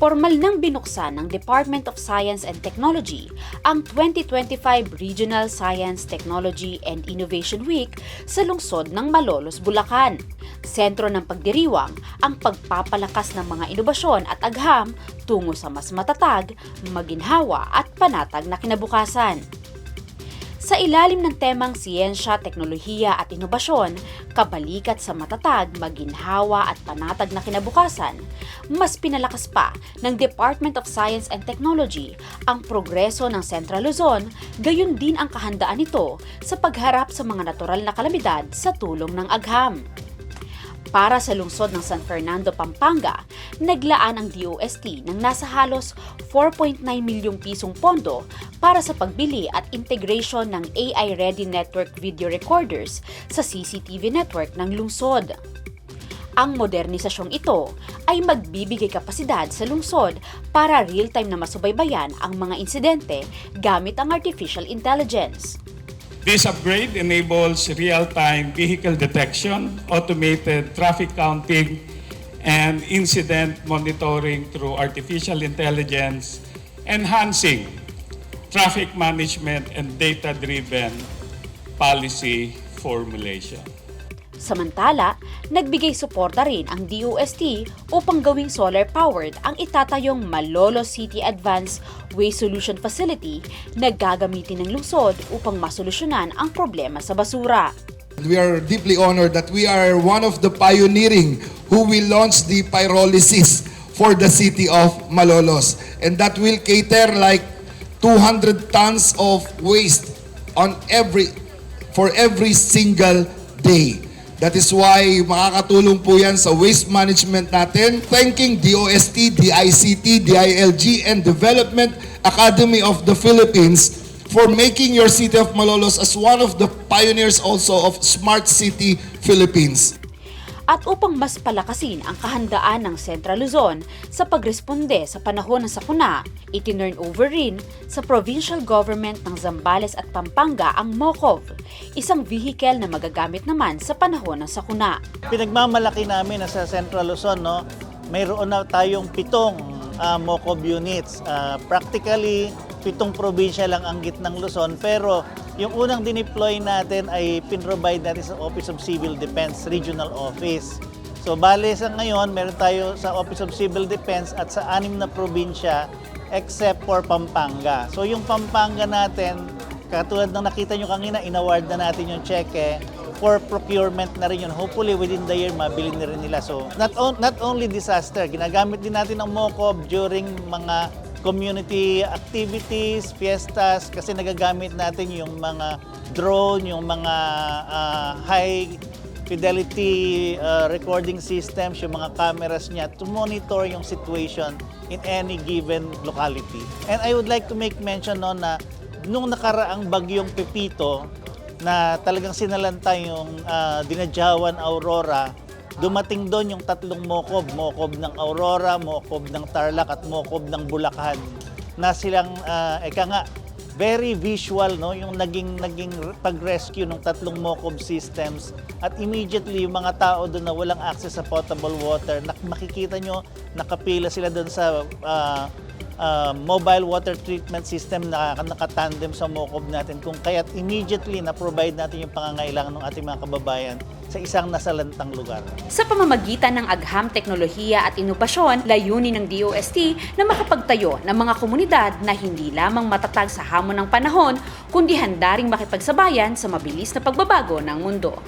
formal nang binuksan ng Department of Science and Technology ang 2025 Regional Science, Technology and Innovation Week sa lungsod ng Malolos, Bulacan. Sentro ng pagdiriwang ang pagpapalakas ng mga inobasyon at agham tungo sa mas matatag, maginhawa at panatag na kinabukasan. Sa ilalim ng temang siyensya, teknolohiya at inobasyon, kabalikat sa matatag, maginhawa at panatag na kinabukasan, mas pinalakas pa ng Department of Science and Technology ang progreso ng Central Luzon, gayon din ang kahandaan nito sa pagharap sa mga natural na kalamidad sa tulong ng agham. Para sa lungsod ng San Fernando, Pampanga, naglaan ang DOST ng nasa halos 4.9 milyong pisong pondo para sa pagbili at integration ng AI-ready network video recorders sa CCTV network ng lungsod. Ang modernisasyong ito ay magbibigay kapasidad sa lungsod para real-time na masubaybayan ang mga insidente gamit ang artificial intelligence. This upgrade enables real-time vehicle detection, automated traffic counting, and incident monitoring through artificial intelligence, enhancing traffic management and data-driven policy formulation. Samantala, nagbigay suporta rin ang DOST upang gawing solar-powered ang itatayong Malolo City Advanced Waste Solution Facility na gagamitin ng lungsod upang masolusyonan ang problema sa basura. We are deeply honored that we are one of the pioneering who will launch the pyrolysis for the city of Malolos. And that will cater like 200 tons of waste on every for every single day. That is why makakatulong po yan sa waste management natin. Thanking DOST, DICT, DILG, and Development Academy of the Philippines for making your city of Malolos as one of the pioneers also of Smart City Philippines. At upang mas palakasin ang kahandaan ng Central Luzon sa pagresponde sa panahon ng sakuna, itinurn over rin sa provincial government ng Zambales at Pampanga ang MOCOV, isang vehicle na magagamit naman sa panahon ng sakuna. Pinagmamalaki namin na sa Central Luzon, no, mayroon na tayong pitong uh, MOCOB units. Ah, practically, pitong probinsya lang ang gitnang Luzon, pero yung unang dineploy natin ay pinrovide natin sa Office of Civil Defense Regional Office. So bale sa ngayon, meron tayo sa Office of Civil Defense at sa anim na probinsya except for Pampanga. So yung Pampanga natin, katulad ng nakita nyo kanina, inaward na natin yung cheque for procurement na rin yun. Hopefully within the year, mabili na rin nila. So not, on- not only disaster, ginagamit din natin ang MOCOB during mga community activities, fiestas, kasi nagagamit natin yung mga drone, yung mga ah, high fidelity uh, recording systems, yung mga cameras niya to monitor yung situation in any given locality. And I would like to make mention no na nung nakaraang bagyong Pepito na talagang sinalanta yung uh, Dinadjawan Aurora, dumating doon yung tatlong mokob, mokob ng Aurora, mokob ng Tarlac at mokob ng Bulacan na silang uh, eka nga very visual no? Yung naging naging pag-rescue ng tatlong MOCOB systems. At immediately yung mga tao doon na walang access sa potable water nak makikita nyo nakapila sila doon sa ah, ah, mobile water treatment system na nakatandem sa MOCOB natin kung kaya't immediately na provide natin yung pangangailangan ng ating mga kababayan sa isang nasalantang lugar. Sa pamamagitan ng agham, teknolohiya at inobasyon, layunin ng DOST na makapagtayo ng mga komunidad na hindi lamang matatag sa hamon ng panahon, kundi handa ring makipagsabayan sa mabilis na pagbabago ng mundo.